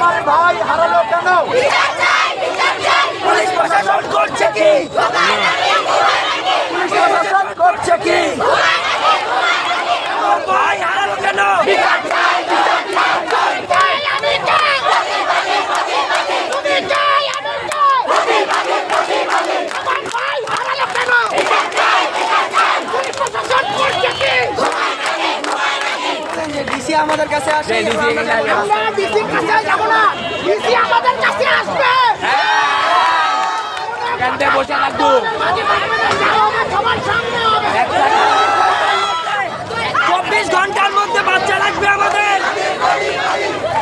আমার ভাই হারালো কেন পুলিশ প্রশাসন করছে কি পুলিশ প্রশাসন করছে কি আমার ভাই হারালো কেন ডিসি আমাদের কাছে আসে আমরা ডিসির কাছে যাব না। ডিসি আমাদের কাছে আসবে। এখানটা বসে থাকব। সবার সামনে হবে। চব্বিশ ঘণ্টার মধ্যে বাচ্চা লাগবে আমাদের।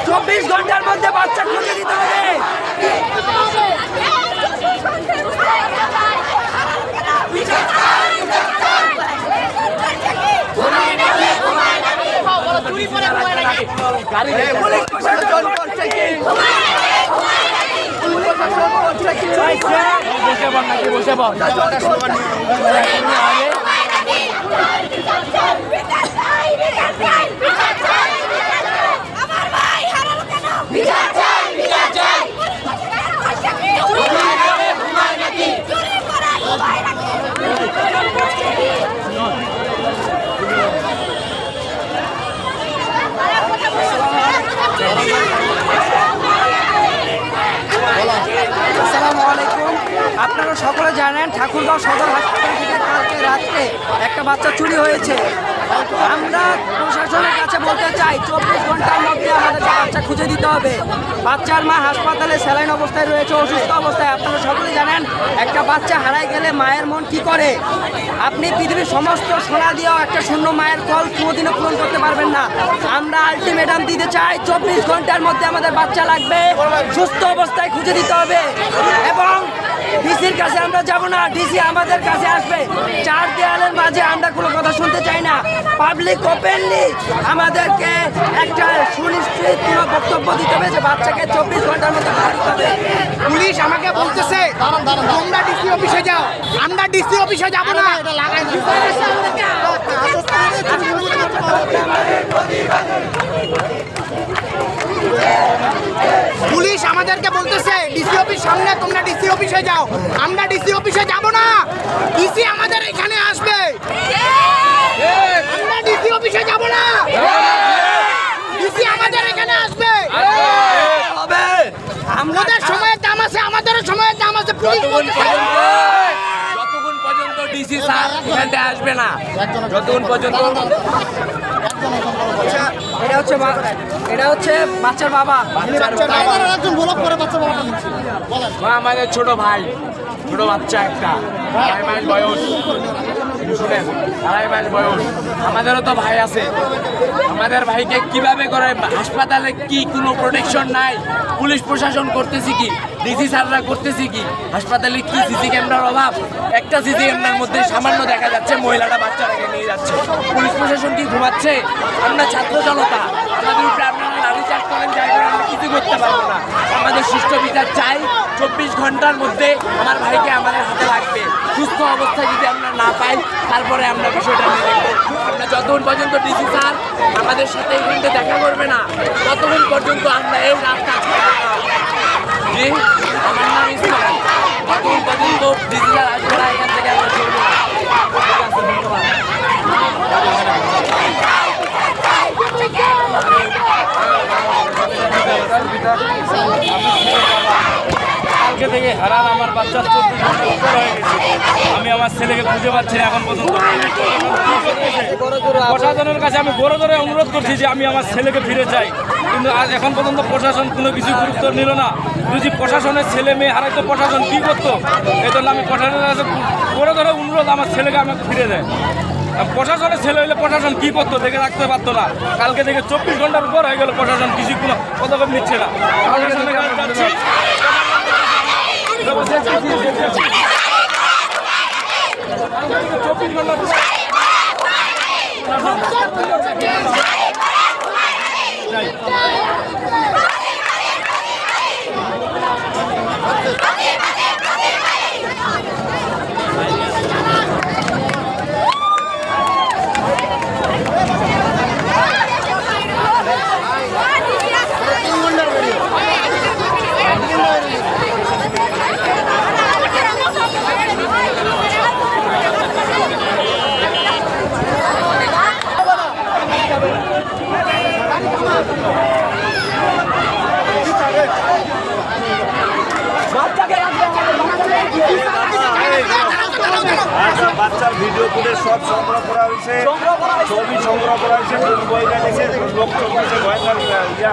চব্বিশ ঘণ্টার মধ্যে বাচ্চা খুঁজে দিতে হবে গাড়ি পুলিশ প্রশাসন করছে কি পুলিশ প্রশাসন করছে বসে নাকি বসে পড় আমার ভাই হারালো কেন বিচার চাই বিচার চাই চুরি করা ঘুমায় নাকি আসসালামু আলাইকুম আপনারা সকলে জানেন, ঠাকুরগাঁও সদর হাসপাতাল থেকে কালকে রাত্রে একটা বাচ্চা চুরি হয়েছে। আমরা প্রশাসনের কাছে বলতে চাই, চব্বিশ ঘণ্টার মধ্যে আমাদেরকে বাচ্চা খুঁজে দিতে হবে। বাচ্চার মা হাসপাতালে স্যালাইন অবস্থায় রয়েছে, অসুস্থ অবস্থায়। আপনারা সকলে জানেন, একটা বাচ্চা হারায় গেলে মায়ের মন কি করে? আপনি পৃথিবীর সমস্ত সোনা দিয়েও একটা শূন্য মায়ের ফল কোনোদিনও পূরণ করতে পারবেন না। আমরা আলটিমেটাম দিতে চাই, চব্বিশ ঘণ্টার মধ্যে আমাদের বাচ্চা লাগবে, সুস্থ অবস্থায় খুঁজে দিতে হবে। এবং ডিসির কাছে আমরা যাব না ডিসি আমাদের কাছে আসবে। চার দেয়ালের মাঝে আমরা কোনো কথা শুনতে চাই না। পাবলিক ওপেনলি আমাদেরকে একটা সুনিশ্চিত কোনো বক্তব্য দিতে হবে যে বাচ্চাকে চব্বিশ ঘণ্টার মধ্যে হবে। পুলিশ আমাকে বলতেছে তোমরা ডিসি অফিসে যাও। আমরা ডিসি অফিসে যাব না। আমাদেরকে বলতেছে ডিসি অফিস সামনে তোমরা ডিসি অফিসে যাও। আমরা ডিসি অফিসে যাব না। ডিসি আমাদের এখানে আসবে। আমরা ডিসি অফিসে যাব না। ডিসি আমাদের এখানে আসবে। ওদের সময়ের দাম আছে আমাদেরও সময়ের দাম আছে যতক্ষণ পর্যন্ত ডিসি স্যার আসবে না যতক্ষণ পর্যন্ত এটা হচ্ছে এটা হচ্ছে বাচ্চার বাবা। মা, আমাদের ছোট ভাই। ছোট বাচ্চা একটা। মাস বয়স। শুনেন বয়স। আমাদেরও তো ভাই আছে। আমাদের ভাইকে কীভাবে করে হাসপাতালে কি কোনো প্রোটেকশন নাই? পুলিশ প্রশাসন করতেছি কি? ডিসি স্যাররা করতেছি কি? হাসপাতালে কি সিসি ক্যামেরার অভাব? একটা সিসি ক্যামেরার মধ্যে সামান্য দেখা যাচ্ছে মহিলাটা বাচ্চাটাকে নিয়ে যাচ্ছে। পুলিশ প্রশাসন কি ঘুমাচ্ছে? আমরা ছাত্র জনতা, আমাদের উপরে আপনারা লাঠি করেন যাই আমরা কিছু করতে পারব না। আমাদের সুষ্ঠু বিচার চাই। চব্বিশ ঘণ্টার মধ্যে আমার ভাইকে আমাদের হাতে লাগবে। সুস্থ অবস্থায় যদি আমরা না পাই, তারপরে আমরা বিষয়টা নিয়ে আমরা যতক্ষণ পর্যন্ত ডিসি স্যার আমাদের সাথে এখানটা দেখা করবে না, ততক্ষণ পর্যন্ত আমরা এই রাস্তা আমার নাম ততক্ষণ পর্যন্ত ডিসি স্যার আসবে না, এখান থেকে আমরা ধন্যবাদ। থেকে হারান আমার বাচ্চা ঘণ্টা উপর হয়ে গেছে। আমি আমার ছেলেকে খুঁজে পাচ্ছি না এখন পর্যন্ত। প্রশাসনের কাছে আমি বড় ধরে অনুরোধ করছি যে আমি আমার ছেলেকে ফিরে চাই। কিন্তু আজ এখন পর্যন্ত প্রশাসন কোনো কিছু গুরুত্ব নিল না। যদি প্রশাসনের ছেলে মেয়ে হারাইতো, প্রশাসন কী করতো? এই জন্য আমি প্রশাসনের কাছে বড় ধরে অনুরোধ আমার ছেলেকে আমাকে ফিরে দেয়। প্রশাসনের ছেলে হইলে প্রশাসন কী করতো দেখে রাখতে পারতো না। কালকে থেকে চব্বিশ ঘণ্টার উপর হয়ে গেল প্রশাসন, কিছু কোনো পদক্ষেপ নিচ্ছে না। চব্বিশ ঘণ্টা বাচ্চার ভিডিও ফুটেজ সব সংগ্রহ করা হয়েছে। ছবি সংগ্রহ করা হয়েছে বইটা নিয়েছে লোক চলছে ভয়ঙ্কর ইয়া।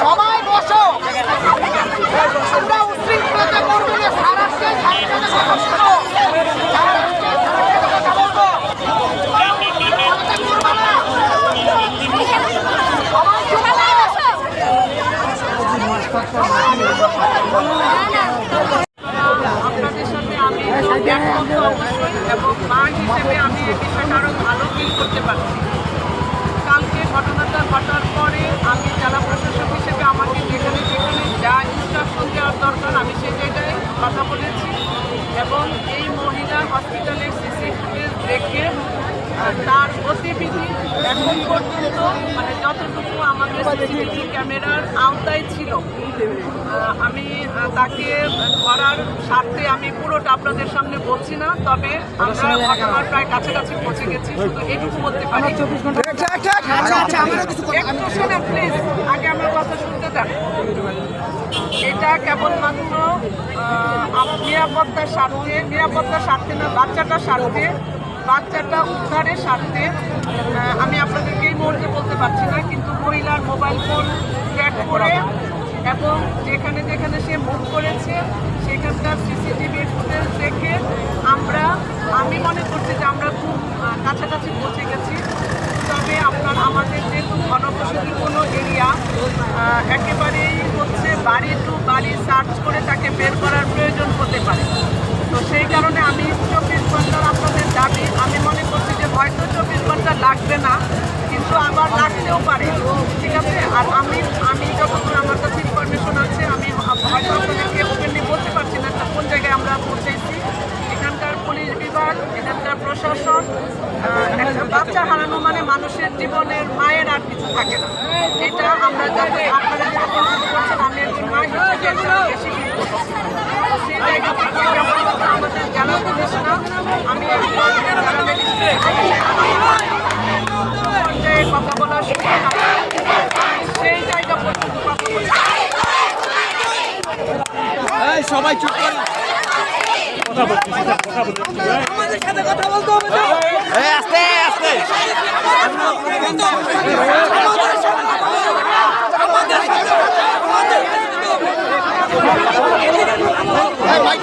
সবাই বসো আমরা উশৃঙ্খলতা করব না সারা দেশ ছাত্রদের কথা শোনো। সারা দেশ ছাত্রদের কথা বলব। উশৃঙ্খলতা করব না। সবাই চুপ করো। আপনাদের সাথে আমি এবং মা হিসেবে আমি এই বিষয়টা ভালো ফিল করতে পারছি। কালকে ঘটনাটা ঘটার পরে আমি জেলা প্রশাসক হিসেবে আমাকে যেখানে যেখানে যা ইনস্ট্রাকশন দেওয়ার দরকার আমি সেই কথা বলেছি এবং এই মহিলা হসপিটালের সিসি দেখে তার গতিবিধি এখন পর্যন্ত মানে যতটুকু আমাদের সিসিটিভি ক্যামেরার আওতায় ছিল আমি তাকে ধরার স্বার্থে আমি পুরোটা আপনাদের সামনে বলছি না তবে আমরা ঘটনার প্রায় কাছাকাছি পৌঁছে গেছি শুধু এটুকু বলতে পারি। আচ্ছা আচ্ছা একটু শোনেন প্লিজ আগে আমার কথা শুনতে দেন। এটা কেবলমাত্র নিরাপত্তার স্বার্থে নিরাপত্তার স্বার্থে না বাচ্চাটার স্বার্থে বাচ্চাটা উদ্ধারের স্বার্থে আমি আপনাদেরকে এই মুহূর্তে বলতে পারছি না, কিন্তু মহিলার মোবাইল ফোন ট্র্যাক করে এবং যেখানে যেখানে সে মুভ করেছে, সেখানকার সিসিটিভি ফুটেজ দেখে আমরা, আমি মনে করছি যে আমরা খুব আহ, কাছাকাছি পৌঁছে গেছি তবে আপনার আমাদের যেহেতু ঘনবসতি কোনো এরিয়া একেবারেই হচ্ছে বাড়ি টু বাড়ি সার্চ করে তাকে বের করার প্রয়োজন হতে পারে তো সেই কারণে আমি চব্বিশ ঘণ্টার আপনাদের দাবি আমি মনে করছি যে হয়তো চব্বিশ ঘণ্টা লাগবে না কিন্তু আবার লাগতেও পারে ঠিক আছে আর আমি আমি যতদূর আমার কাছে ইনফরমেশন আছে, আমি হয়তো আপনাদেরকে ওপেনলি বলতে পারছি না কোন জায়গায় আমরা পৌঁছেছি। এখানকার পুলিশ বিভাগ, এখানকার প্রশাসন বাচ্চা হারানো মানে মানুষের জীবনের মায়ের আর কিছু থাকে না। এটা আমরা যাতে আপনারা যেটা আমি একজন মা হিসেবে বেশি সেই জায়গা থেকে কেবলমাত্র আমাদের জেলা পুলিশ না আমি একজন জেলা ম্যাজিস্ট্রেট পর্যায়ে কথা বলার সুযোগ আছে। আমি সেই জায়গা পর্যন্ত কথা বলছি এই ভাই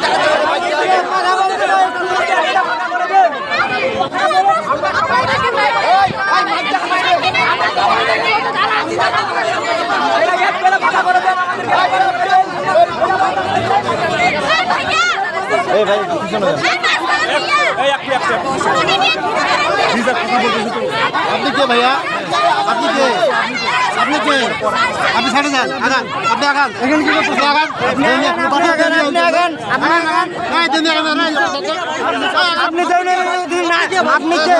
পিছনে যান আপনি কে ভাইয়া? আপনি কে? আপনি কে? আপনি সাইডে যান আগান। আপনি আগান। এখানে কি করতেছেন? আগান। আপনি আগান আপনি আগান আপনি আগান। আপনি আপনি কে?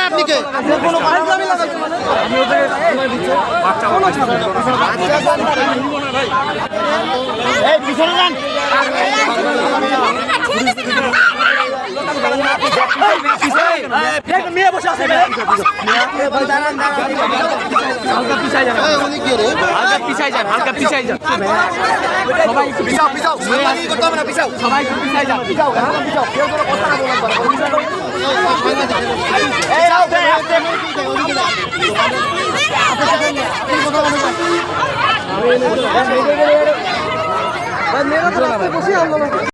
আপনি কে? পিছনে যান। মেয়ে বসে আছে রে হালকা পিছাই যান হালকা পিছাই যান সবাই পিছাও পিছাও মেয়ে করতে হবে না পিছাও সবাই পিছাই যান পিছাও পিছাও কেউ কোনো কথা না বলার আস্তে ওদিকে